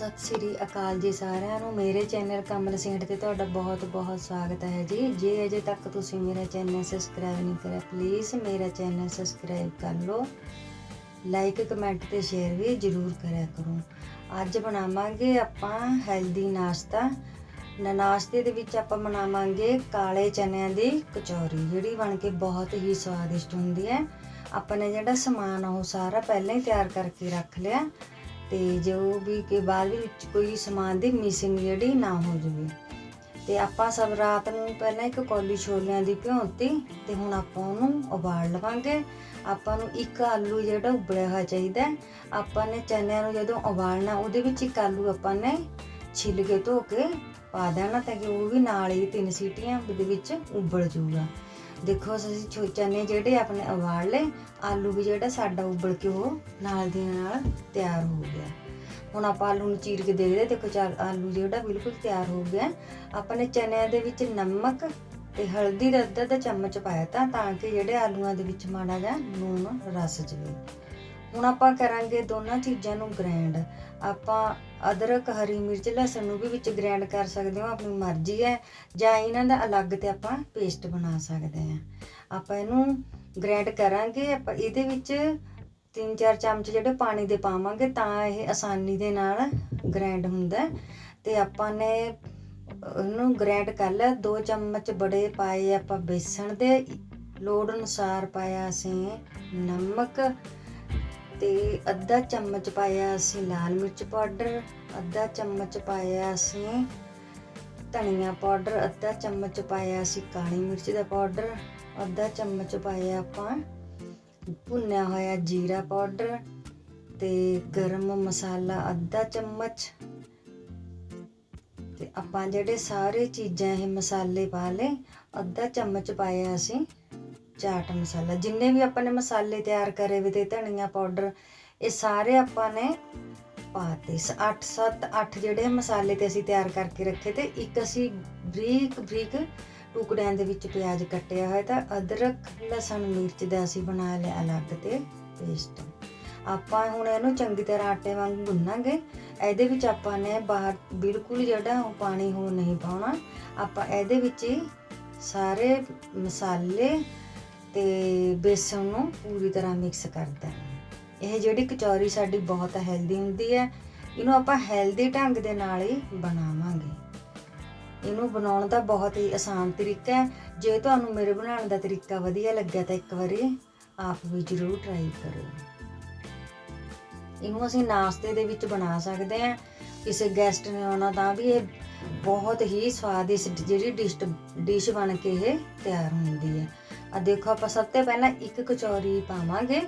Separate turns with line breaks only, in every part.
ਸਤਿ ਸ੍ਰੀ ਅਕਾਲ ਜੀ ਸਾਰਿਆਂ ਨੂੰ। ਮੇਰੇ ਚੈਨਲ ਕਮਲ ਸਿੰਘ ਤੇ ਤੁਹਾਡਾ ਬਹੁਤ ਬਹੁਤ ਸਵਾਗਤ ਹੈ ਜੀ। ਜੇ ਅਜੇ ਤੱਕ ਤੁਸੀਂ ਮੇਰਾ ਚੈਨਲ ਸਬਸਕ੍ਰਾਈਬ ਨਹੀਂ ਕਰਿਆ ਪਲੀਜ਼ ਮੇਰਾ ਚੈਨਲ ਸਬਸਕ੍ਰਾਈਬ ਕਰ ਲਓ। ਲਾਈਕ ਕਮੈਂਟ ਤੇ ਸ਼ੇਅਰ ਵੀ ਜਰੂਰ ਕਰਿਆ ਕਰੋ। ਅੱਜ ਬਣਾਵਾਂਗੇ ਆਪਾਂ ਹੈਲਦੀ ਨਾਸ਼ਤਾ। ਨਾਸ਼ਤੇ ਦੇ ਵਿੱਚ ਆਪਾਂ ਬਣਾਵਾਂਗੇ ਕਾਲੇ ਚਨਿਆਂ ਦੀ ਕਚੌਰੀ, ਜਿਹੜੀ ਬਣ ਕੇ ਬਹੁਤ ਹੀ ਸਵਾਦਿਸ਼ਟ ਹੁੰਦੀ ਹੈ। ਆਪਾਂ ਨੇ ਜਿਹੜਾ ਸਮਾਨ ਆ ਉਹ ਸਾਰਾ ਪਹਿਲਾਂ ਹੀ ਤਿਆਰ ਕਰਕੇ ਰੱਖ ਲਿਆ। ਤੇ ਜੋ ਵੀ ਕਿ ਬਾਅਦ ਵਿੱਚ ਕੋਈ ਸਮਾਨ ਦੀ ਮਿਸਿੰਗ ਜਿਹੜੀ ਨਾ ਹੋ ਜਾਵੇ। ਤੇ ਆਪਾਂ ਸਭ ਰਾਤ ਨੂੰ ਪਹਿਲਾਂ ਇੱਕ ਕੌਲੀ ਛੋਲਿਆਂ ਦੀ ਭਿਉਂਤੀ ਤੇ ਹੁਣ ਆਪਾਂ ਉਹਨੂੰ ਉਬਾਲ ਲਵਾਂਗੇ। ਆਪਾਂ ਨੂੰ ਇੱਕ ਆਲੂ ਜਿਹੜਾ ਉਬਲਿਆ ਹੋਇਆ ਚਾਹੀਦਾ ਆਪਾਂ ਨੇ ਚਨਿਆਂ ਨੂੰ ਜਦੋਂ ਉਬਾਲਣਾ, ਉਹਦੇ ਵਿੱਚ ਇੱਕ ਆਲੂ ਆਪਾਂ ਨੇ ਛਿੱਲ ਕੇ ਧੋ ਕੇ ਪਾ ਦੇਣਾ ਤਾਂ ਕਿ ਉਹ ਵੀ ਨਾਲ ਹੀ ਤਿੰਨ ਸੀਟੀਆਂ ਦੇ ਵਿੱਚ ਉਬਲ ਜਾਊਗਾ। ਦੇਖੋ, ਅਸੀਂ ਛੋ ਚਨੇ ਜਿਹੜੇ ਆਪਣੇ ਉਬਾਲ ਲਏ, ਆਲੂ ਵੀ ਜਿਹੜਾ ਸਾਡਾ ਉਬਲ ਕੇ ਉਹ ਨਾਲ ਦੀ ਨਾਲ ਤਿਆਰ ਹੋ ਗਿਆ। ਹੁਣ ਆਪਾਂ ਆਲੂ ਨੂੰ ਚੀਰ ਕੇ ਦੇਖਦੇ ਦੇਖੋ ਚਾਰ ਆਲੂ ਜਿਹੜਾ ਬਿਲਕੁਲ ਤਿਆਰ ਹੋ ਗਿਆ। ਆਪਾਂ ਨੇ ਚਨਿਆਂ ਦੇ ਵਿੱਚ ਨਮਕ ਤੇ ਹਲਦੀ ਦਾ ਅੱਧਾ ਦਾ ਚਮਚ ਪਾਇਆ ਤਾਂ ਤਾਂ ਕਿ ਜਿਹੜੇ ਆਲੂਆਂ ਦੇ ਵਿੱਚ ਮਾੜਾ ਜਿਹਾ ਲੂਣ ਰਸ ਜਾਵੇ। ਹੁਣ ਆਪਾਂ ਕਰਾਂਗੇ ਦੋਨਾਂ ਚੀਜ਼ਾਂ ਨੂੰ ਗ੍ਰਾਈਂਡ ਆਪਾਂ ਅਦਰਕ, ਹਰੀ ਮਿਰਚ, ਲਸਣ ਨੂੰ ਵੀ ਵਿੱਚ ਗ੍ਰੈਂਡ ਕਰ ਸਕਦੇ ਹੋ, ਆਪਣੀ ਮਰਜ਼ੀ ਹੈ। ਜਾਂ ਇਹਨਾਂ ਦਾ ਅਲੱਗ ਤੇ ਆਪਾਂ ਪੇਸਟ ਬਣਾ ਸਕਦੇ ਹਾਂ। ਆਪਾਂ ਇਹਨੂੰ ਗ੍ਰੈਂਡ ਕਰਾਂਗੇ, ਆਪਾਂ ਇਹਦੇ ਵਿੱਚ ਤਿੰਨ ਚਾਰ ਚਮਚ ਜਿਹੜੇ ਪਾਣੀ ਦੇ ਪਾਵਾਂਗੇ, ਤਾਂ ਇਹ ਆਸਾਨੀ ਦੇ ਨਾਲ ਗ੍ਰੈਂਡ ਹੁੰਦਾ ਤੇ ਆਪਾਂ ਨੇ ਉਹਨੂੰ ਗ੍ਰੈਂਡ ਕਰ ਲਿਆ, ਦੋ ਚਮਚ ਬੜੇ ਪਾਏ ਆਪਾਂ ਬੇਸਣ ਦੇ। ਲੋੜ ਅਨੁਸਾਰ ਪਾਇਆ ਅਸੀਂ ਨਮਕ ਤੇ ਅੱਧਾ ਚਮਚ ਪਾਇਆ ਅਸੀਂ ਲਾਲ ਮਿਰਚ ਪਾਊਡਰ, ਅੱਧਾ ਚਮਚ ਪਾਇਆ ਅਸੀਂ ਧਨੀਆ ਪਾਊਡਰ, ਅੱਧਾ ਚਮਚ ਪਾਇਆ ਅਸੀਂ ਕਾਲੀ ਮਿਰਚ ਦਾ ਪਾਊਡਰ, ਅੱਧਾ ਚਮਚ ਪਾਇਆ ਆਪਾਂ ਭੁੰਨਿਆ ਹੋਇਆ ਜੀਰਾ ਪਾਊਡਰ ਤੇ ਗਰਮ ਮਸਾਲਾ ਅੱਧਾ ਚਮਚ। ਤੇ ਆਪਾਂ ਜਿਹੜੇ ਸਾਰੇ ਚੀਜ਼ਾਂ ਇਹ ਮਸਾਲੇ ਪਾ ਲਏ, ਅੱਧਾ ਚਮਚ ਪਾਇਆ ਅਸੀਂ ਚਾਟ ਮਸਾਲਾ, ਜਿੰਨੇ ਵੀ ਆਪਾਂ ਨੇ ਮਸਾਲੇ ਤਿਆਰ ਕਰੇ ਵੇ ਤੇ ਧਨੀਆ ਪਾਊਡਰ, ਇਹ ਸਾਰੇ ਆਪਾਂ ਨੇ ਪਾਤੇ 8 7 8 ਜਿਹੜੇ ਮਸਾਲੇ ਤੇ ਅਸੀਂ ਤਿਆਰ ਕਰਕੇ ਰੱਖੇ ਤੇ ਇੱਕ ਅਸੀਂ ਬਰੀਕ ਬਰੀਕ ਟੁਕੜਿਆਂ ਦੇ ਵਿੱਚ ਪਿਆਜ਼ ਕੱਟਿਆ ਹੋਇਆ ਤਾਂ ਅਦਰਕ, ਲਸਣ, ਮਿਰਚ ਦਾ ਅਸੀਂ ਬਣਾ ਲਿਆ ਅਲੱਗ ਤੇ ਪੇਸਟ ਆਪਾਂ ਹੁਣ ਇਹਨੂੰ ਚੰਗੀ ਤਰ੍ਹਾਂ ਆਟੇ ਵਾਂਗ ਗੁੰਨਾਂਗੇ, ਇਹਦੇ ਵਿੱਚ ਆਪਾਂ ਨੇ ਬਾਹਰ ਬਿਲਕੁਲ ਜਿਹੜਾ ਉਹ ਪਾਣੀ ਹੋ ਨਹੀਂ ਪਾਉਣਾ, ਆਪਾਂ ਇਹਦੇ ਵਿੱਚ ਹੀ ਸਾਰੇ ਮਸਾਲੇ ਤੇ ਬੇਸਣ ਨੂੰ ਪੂਰੀ ਤਰ੍ਹਾਂ ਮਿਕਸ ਕਰ ਦੇਣਾ ਇਹ ਜਿਹੜੀ ਕਚੌਰੀ ਸਾਡੀ ਬਹੁਤ ਹੈਲਦੀ ਹੁੰਦੀ ਹੈ, ਇਹਨੂੰ ਆਪਾਂ ਹੈਲਦੀ ਢੰਗ ਦੇ ਨਾਲ ਹੀ ਬਣਾਵਾਂਗੇ। ਇਹਨੂੰ ਬਣਾਉਣ ਦਾ ਬਹੁਤ ਹੀ ਆਸਾਨ ਤਰੀਕਾ ਹੈ। ਜੇ ਤੁਹਾਨੂੰ ਮੇਰੇ ਬਣਾਉਣ ਦਾ ਤਰੀਕਾ ਵਧੀਆ ਲੱਗਿਆ ਤਾਂ ਇੱਕ ਵਾਰੀ ਆਪ ਵੀ ਜ਼ਰੂਰ ਟਰਾਈ ਕਰੋ ਇਹਨੂੰ ਅਸੀਂ ਨਾਸ਼ਤੇ ਦੇ ਵਿੱਚ ਬਣਾ ਸਕਦੇ ਹਾਂ। ਕਿਸੇ ਗੈਸਟ ਨੇ ਆਉਣਾ ਤਾਂ ਵੀ ਇਹ ਬਹੁਤ ਹੀ ਸਵਾਦਿਸ਼ਟ ਜਿਹੜੀ ਡਿਸ਼ ਡਿਸ਼ ਬਣ ਕੇ ਇਹ ਤਿਆਰ ਹੁੰਦੀ ਹੈ। ਆ ਦੇਖੋ ਆਪਾਂ ਸਭ ਤੋਂ ਪਹਿਲਾਂ ਇੱਕ ਕਚੌਰੀ ਪਾਵਾਂਗੇ।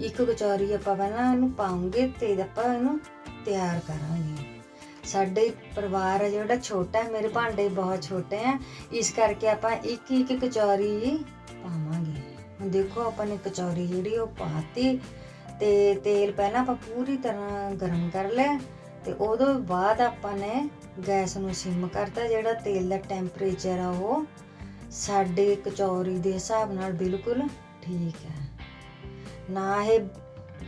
ਇੱਕ ਕਚੌਰੀ ਆਪਾਂ ਪਹਿਲਾਂ ਇਹਨੂੰ ਪਾਉਂਗੇ ਤੇ ਆਪਾਂ ਇਹਨੂੰ ਤਿਆਰ ਕਰਾਂਗੇ। ਸਾਡੇ ਪਰਿਵਾਰ ਹੈ ਜਿਹੜਾ ਛੋਟਾ ਹੈ ਮੇਰੇ ਭਾਂਡੇ ਬਹੁਤ ਛੋਟੇ ਆ। ਇਸ ਕਰਕੇ ਆਪਾਂ ਇੱਕ ਇੱਕ ਕਚੌਰੀ ਪਾਵਾਂਗੇ। ਹੁਣ ਦੇਖੋ ਆਪਾਂ ਨੇ ਕਚੌਰੀ ਜਿਹੜੀ ਉਹ ਪਾਤੀ ਤੇ ਤੇਲ ਪਹਿਲਾਂ ਆਪਾਂ ਪੂਰੀ ਤਰ੍ਹਾਂ ਗਰਮ ਕਰ ਲਿਆ ਤੇ ਉਦੋਂ ਬਾਅਦ ਆਪਾਂ ਨੇ ਗੈਸ ਨੂੰ ਸਿਮ ਕਰਤਾ ਜਿਹੜਾ ਤੇਲ ਦਾ ਟੈਂਪਰੇਚਰ ਆ ਉਹ ਸਾਡੇ ਕਚੌਰੀ ਦੇ ਹਿਸਾਬ ਨਾਲ ਬਿਲਕੁਲ ਠੀਕ ਹੈ। ਨਾ ਇਹ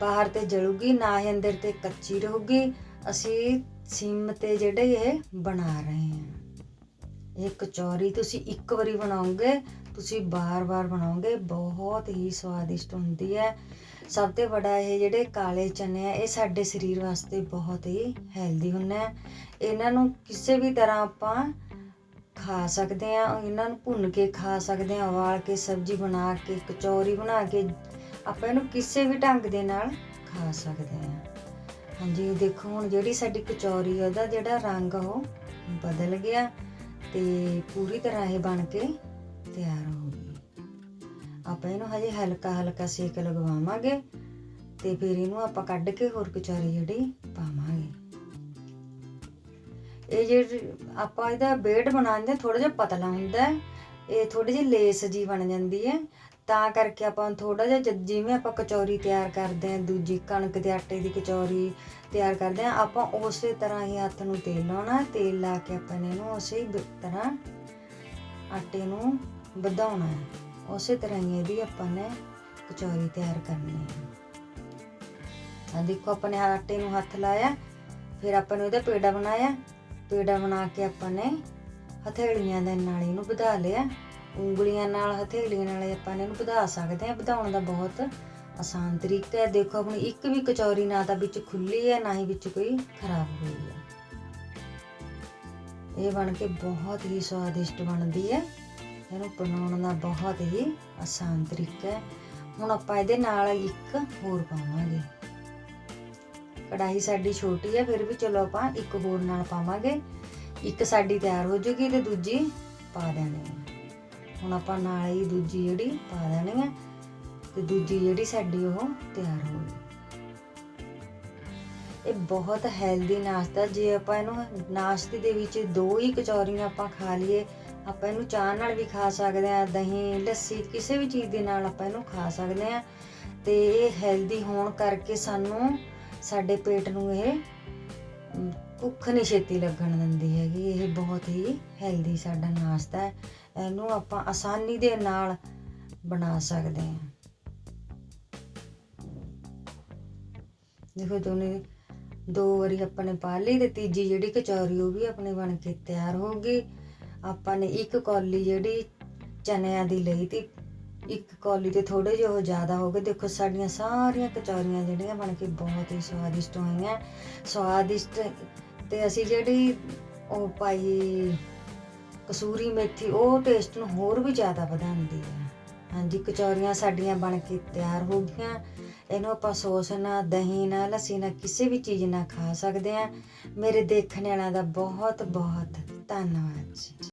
ਬਾਹਰ ਤੇ ਜਲੂਗੀ, ਨਾ ਇਹ ਅੰਦਰ ਤੇ ਕੱਚੀ ਰਹੂਗੀ। ਅਸੀਂ ਸਿਮ ਤੇ ਜਿਹੜੇ ਇਹ ਬਣਾ ਰਹੇ ਹਾਂ। ਇਹ ਕਚੌਰੀ ਤੁਸੀਂ ਇੱਕ ਵਾਰੀ ਬਣਾਓਗੇ, ਤੁਸੀਂ ਬਾਰ-ਬਾਰ ਬਣਾਓਗੇ, ਬਹੁਤ ਹੀ ਸਵਾਦਿਸ਼ਟ ਹੁੰਦੀ ਹੈ। ਸਭ ਤੋਂ ਵੱਡਾ ਇਹ ਜਿਹੜੇ ਕਾਲੇ ਚਨੇ ਆ, ਇਹ ਸਾਡੇ ਸਰੀਰ ਵਾਸਤੇ ਬਹੁਤ ਹੀ ਹੈਲਦੀ ਹੁੰਦੇ ਆ। ਇਹਨਾਂ ਨੂੰ ਕਿਸੇ ਵੀ ਤਰ੍ਹਾਂ ਆਪਾਂ ਖਾ ਸਕਦੇ ਆ ਇਹਨਾਂ ਨੂੰ ਭੁੰਨ ਕੇ ਖਾ ਸਕਦੇ ਆ ਉਬਾਲ ਕੇ ਸਬਜ਼ੀ ਬਣਾ ਕੇ ਕਚੌਰੀ ਬਣਾ ਕੇ ਆਪਾਂ ਇਹਨੂੰ ਕਿਸੇ ਵੀ ਢੰਗ ਦੇ ਨਾਲ ਖਾ ਸਕਦੇ ਆ ਹਾਂਜੀ, ਦੇਖੋ ਹੁਣ ਜਿਹੜੀ ਸਾਡੀ ਕਚੌਰੀ ਉਹਦਾ ਜਿਹੜਾ ਰੰਗ ਉਹ ਬਦਲ ਗਿਆ ਤੇ ਪੂਰੀ ਤਰ੍ਹਾਂ ਇਹ ਬਣ ਕੇ ਤਿਆਰ ਹੋ ਗਈ। ਆਪਾਂ ਇਹਨੂੰ ਹਜੇ ਹਲਕਾ ਹਲਕਾ ਸੇਕ ਲਗਵਾਵਾਂਗੇ ਤੇ ਫਿਰ ਇਹਨੂੰ ਆਪਾਂ ਕੱਢ ਕੇ ਹੋਰ ਕਚੌਰੀ ਜਿਹੜੀ ਪਾਵਾਂਗੇ। ਇਹ ਜਿਹੜੀ ਆਪਾਂ ਇਹਦਾ ਬੇੜ ਬਣਾਉਂਦੇ ਥੋੜਾ ਜਿਹਾ ਪਤਲਾ ਹੁੰਦਾ ਹੈ, ਇਹ ਥੋੜੀ ਜਿਹੀ ਲੇਸ ਜੀ ਬਣ ਜਾਂਦੀ ਹੈ। ਤਾਂ ਕਰਕੇ ਆਪਾਂ ਥੋੜਾ ਜਿਹਾ ਜਿਵੇਂ ਆਪਾਂ ਕਚੌਰੀ ਤਿਆਰ ਕਰਦੇ ਹਾਂ, ਦੂਜੀ ਕਣਕ ਦੇ ਆਟੇ ਦੀ ਕਚੌਰੀ ਤਿਆਰ ਕਰਦੇ ਹਾਂ, ਆਪਾਂ ਉਸੇ ਤਰ੍ਹਾਂ ਹੀ ਹੱਥ ਨੂੰ ਤੇਲ ਲਾਉਣਾ ਤੇਲ ਲਾ ਕੇ ਆਪਾਂ ਨੇ ਇਹਨੂੰ ਉਸੇ ਤਰ੍ਹਾਂ ਆਟੇ ਨੂੰ ਵਧਾਉਣਾ ਹੈ। ਉਸੇ ਤਰ੍ਹਾਂ ਹੀ ਇਹਦੀ ਆਪਾਂ ਨੇ ਕਚੌਰੀ ਤਿਆਰ ਕਰਨੀ ਹੈ। ਆ ਦੇਖੋ ਆਪਣੇ ਆਟੇ ਨੂੰ ਹੱਥ ਲਾਇਆ, ਫਿਰ ਆਪਾਂ ਨੇ ਉਹਦਾ ਪੇੜਾ ਬਣਾਇਆ। ਪੇੜਾ ਬਣਾ ਕੇ ਆਪਾਂ ਨੇ ਹਥੇਲੀਆਂ ਦੇ ਨਾਲ ਇਹਨੂੰ ਵਧਾ ਲਿਆ। ਉਂਗਲੀਆਂ ਨਾਲ, ਹਥੇਲੀਆਂ ਨਾਲ ਆਪਾਂ ਨੇ ਇਹਨੂੰ ਵਧਾ ਸਕਦੇ ਹਾਂ। ਵਧਾਉਣ ਦਾ ਬਹੁਤ ਆਸਾਨ ਤਰੀਕਾ ਹੈ। ਦੇਖੋ ਆਪਣੀ ਇੱਕ ਵੀ ਕਚੌਰੀ ਨਾ ਤਾਂ ਵਿੱਚ ਖੁੱਲੀ ਹੈ, ਨਾ ਹੀ ਵਿੱਚ ਕੋਈ ਖਰਾਬ ਹੋਈ ਹੈ। ਇਹ ਬਣ ਕੇ ਬਹੁਤ ਹੀ ਸਵਾਦਿਸ਼ਟ ਬਣਦੀ ਹੈ। ਇਹਨੂੰ ਬਣਾਉਣ ਦਾ ਬਹੁਤ ਹੀ ਆਸਾਨ ਤਰੀਕਾ ਹੈ। ਹੁਣ ਆਪਾਂ ਇਹਦੇ ਨਾਲ ਇੱਕ ਹੋਰ ਪਾਵਾਂਗੇ। ਕੜਾਹੀ ਸਾਡੀ ਛੋਟੀ ਹੈ ਫਿਰ ਵੀ ਚਲੋ ਆਪਾਂ ਇੱਕ ਹੋਰ ਨਾਲ ਪਾਵਾਂਗੇ। ਇੱਕ ਸਾਡੀ ਤਿਆਰ ਹੋ ਜੂਗੀ ਤੇ ਦੂਜੀ ਪਾ ਦੇਣੀ ਹੈ ਹੁਣ ਆਪਾਂ ਨਾਲ ਹੀ ਦੂਜੀ ਜਿਹੜੀ ਪਾ ਦੇਣੀ ਹੈ ਤੇ ਦੂਜੀ ਜਿਹੜੀ ਸਾਡੀ ਉਹ ਤਿਆਰ ਹੋ ਗਈ। ਇਹ ਬਹੁਤ ਹੈਲਦੀ ਨਾਸ਼ਤਾ, ਜੇ ਆਪਾਂ ਇਹਨੂੰ ਨਾਸ਼ਤੇ ਦੇ ਵਿੱਚ ਦੋ ਹੀ ਕਚੌਰੀਆਂ ਆਪਾਂ ਖਾ ਲਈਏ, ਆਪਾਂ ਇਹਨੂੰ ਚਾਹ ਨਾਲ ਵੀ ਖਾ ਸਕਦੇ ਆ, ਦਹੀਂ, ਲੱਸੀ, ਕਿਸੇ ਵੀ ਚੀਜ਼ ਦੇ ਨਾਲ ਆਪਾਂ ਇਹਨੂੰ ਖਾ ਸਕਦੇ ਆ। ਤੇ ਇਹ ਹੈਲਦੀ ਹੋਣ ਕਰਕੇ ਸਾਨੂੰ ਸਾਡੇ ਪੇਟ ਨੂੰ ਇਹ ਭੁੱਖ ਨਹੀਂ ਛੇਤੀ ਲੱਗਣ ਦਿੰਦੀ ਹੈਗੀ, ਇਹ ਬਹੁਤ ਹੀ ਹੈਲਦੀ ਸਾਡਾ ਨਾਸ਼ਤਾ ਹੈ। ਇਹਨੂੰ ਆਪਾਂ ਆਸਾਨੀ ਦੇ ਨਾਲ ਬਣਾ ਸਕਦੇ ਹਾਂ। ਦੇਖੋ ਦੋਨੇ ਦੋ ਵਾਰੀ ਆਪਾਂ ਨੇ ਪਾ ਲਈ ਤੇ ਤੀਜੀ ਜਿਹੜੀ ਕਚੌਰੀ, ਉਹ ਵੀ ਆਪਣੇ ਬਣ ਕੇ ਤਿਆਰ ਹੋ ਗਈ। ਆਪਾਂ ਨੇ ਇੱਕ ਕੌਲੀ ਜਿਹੜੀ ਚਨਿਆਂ ਦੀ ਲਈ ਤੀ ਇੱਕ ਕੌਲੀ ਤੇ ਥੋੜੇ ਜਿਹੇ ਉਹ ਜ਼ਿਆਦਾ ਹੋ ਗਏ। ਦੇਖੋ, ਸਾਡੀਆਂ ਸਾਰੀਆਂ ਕਚੌਰੀਆਂ ਜਿਹੜੀਆਂ ਬਣ ਕੇ ਬਹੁਤ ਹੀ ਸਵਾਦਿਸ਼ਟ ਹੋਈਆਂ। ਸਵਾਦਿਸ਼ਟ ਤੇ ਅਸੀਂ ਜਿਹੜੀ ਉਹ ਪਾਈ ਕਸੂਰੀ ਮੇਥੀ, ਉਹ ਟੇਸਟ ਨੂੰ ਹੋਰ ਵੀ ਜ਼ਿਆਦਾ ਵਧਾਉਂਦੀ ਹੈ ਹਾਂਜੀ, ਕਚੌਰੀਆਂ ਸਾਡੀਆਂ ਬਣ ਕੇ ਤਿਆਰ ਹੋ ਗਈਆਂ। ਇਹਨੂੰ ਆਪਾਂ ਸੋਸ ਨਾਲ, ਦਹੀਂ ਨਾਲ ਲੱਸੀ ਨਾਲ ਕਿਸੇ ਵੀ ਚੀਜ਼ ਨਾਲ ਖਾ ਸਕਦੇ ਹਾਂ। ਮੇਰੇ ਦੇਖਣ ਵਾਲਿਆਂ ਦਾ ਬਹੁਤ ਬਹੁਤ ਧੰਨਵਾਦ ਜੀ।